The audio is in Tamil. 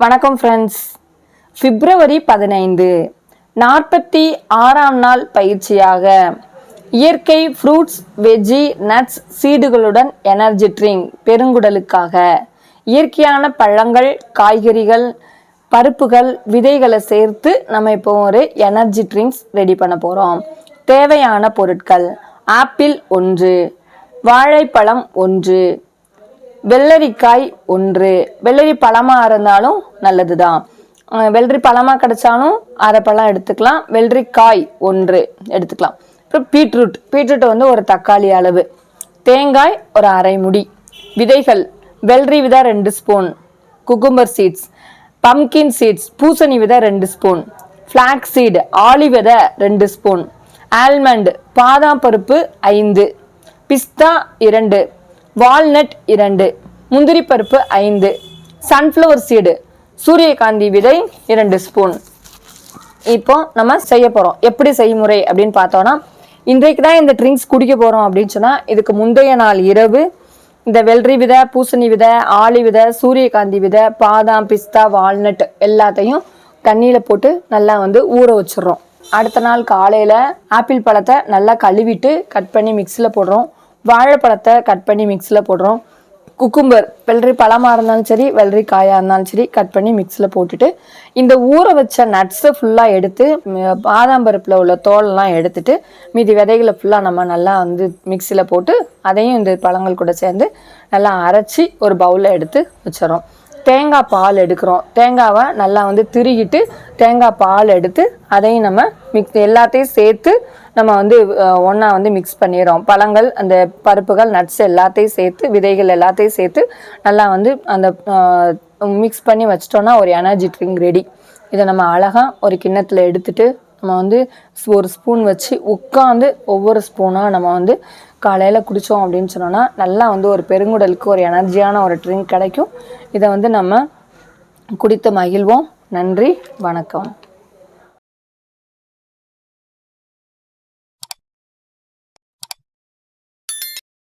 வணக்கம் ஃப்ரெண்ட்ஸ் பிப்ரவரி பதினைந்து நாற்பத்தி ஆறாம் நாள் பயிற்சியாக இயற்கை ஃப்ரூட்ஸ் வெஜ்ஜி நட்ஸ் சீடுகளுடன் எனர்ஜி ட்ரிங்க் பெருங்குடலுக்காக இயற்கையான பழங்கள் காய்கறிகள் பருப்புகள் விதைகளை சேர்த்து நம்ம இப்போ ஒரு எனர்ஜி ட்ரிங்க்ஸ் ரெடி பண்ண போகிறோம் தேவையான பொருட்கள். ஆப்பிள் ஒன்று வாழைப்பழம் ஒன்று வெள்ளரிக்காய் ஒன்று. வெள்ளரி பழமாக இருந்தாலும் நல்லது தான் வெள்ளரி பழமாக கிடைச்சாலும் அரை பழம் எடுத்துக்கலாம். வெள்ளரிக்காய் ஒன்று எடுத்துக்கலாம். அப்புறம் பீட்ரூட். பீட்ரூட் வந்து ஒரு தக்காளி அளவு. தேங்காய் ஒரு அரை முடி. விதைகள். வெள்ளரி விதை ரெண்டு spoon cucumber seeds pumpkin seeds பூசணி விதை ரெண்டு ஸ்பூன் ஃப்ளாக் சீடு ஆலி விதை ரெண்டு ஸ்பூன் ஆல்மண்ட் பாதாம் பருப்பு ஐந்து. பிஸ்தா இரண்டு. வால்நட் இரண்டு முந்திரி பருப்பு ஐந்து சன்ஃப்ளவர் சீடு சூரியகாந்தி விதை இரண்டு ஸ்பூன் இப்போ நம்ம செய்ய போகிறோம் எப்படி செய்முறை அப்படின்னு பார்த்தோன்னா இன்றைக்கு தான் இந்த ட்ரிங்க்ஸ் குடிக்க போகிறோம் அப்படின்னு சொன்னால் இதுக்கு முந்தைய நாள் இரவு இந்த வெள்ளரி விதை பூசணி விதை ஆளி விதை சூரியகாந்தி விதை பாதாம் பிஸ்தா வால்நட் எல்லாத்தையும் தண்ணியில் போட்டு நல்லா வந்து ஊற வச்சிடுறோம். அடுத்த நாள் காலையில் ஆப்பிள் பழத்தை நல்லா கழுவிட்டு கட் பண்ணி மிக்ஸியில் போடுறோம். வாழைப்பழத்தை கட் பண்ணி மிக்ஸியில் போடுறோம். குக்கும்பர் வெள்ளரி பழமாக இருந்தாலும் சரி வெள்ளரி காயாக இருந்தாலும் சரி கட் பண்ணி மிக்ஸில் போட்டுட்டு இந்த ஊற வச்ச நட்ஸை ஃபுல்லாக எடுத்து பாதாம் பருப்பில் உள்ள தோலெல்லாம் எடுத்துட்டு மீதி விதைகளை ஃபுல்லாக நம்ம நல்லா வந்து மிக்ஸியில் போட்டு அதையும் இந்த பழங்கள் கூட சேர்ந்து நல்லா அரைச்சி ஒரு பவுலில் எடுத்து வச்சிடறோம். தேங்காய் பால் எடுக்கிறோம். தேங்காவை நல்லா வந்து திருகிட்டு தேங்காய் பால் எடுத்து அதையும் நம்ம மிக்ஸ் எல்லாத்தையும் சேர்த்து நம்ம வந்து ஒன்றா வந்து மிக்ஸ் பண்ணிடுறோம். பழங்கள் அந்த பருப்புகள் நட்ஸ் எல்லாத்தையும் சேர்த்து விதைகள் எல்லாத்தையும் சேர்த்து நல்லா வந்து அந்த மிக்ஸ் பண்ணி வச்சிட்டோன்னா ஒரு எனர்ஜி ட்ரிங்க் ரெடி இதை நம்ம அழகாக ஒரு கிண்ணத்தில் எடுத்துட்டு நம்ம வந்து ஒரு ஸ்பூன் வச்சு உட்காந்து ஒவ்வொரு ஸ்பூனாக நம்ம வந்து காலையில் குடித்தோம் அப்படின்னு சொன்னோன்னா நல்லா வந்து ஒரு பெருங்குடலுக்கு ஒரு எனர்ஜியான ஒரு ட்ரிங்க் கிடைக்கும். இதை வந்து நம்ம குடித்து மகிழ்வோம். நன்றி. வணக்கம்.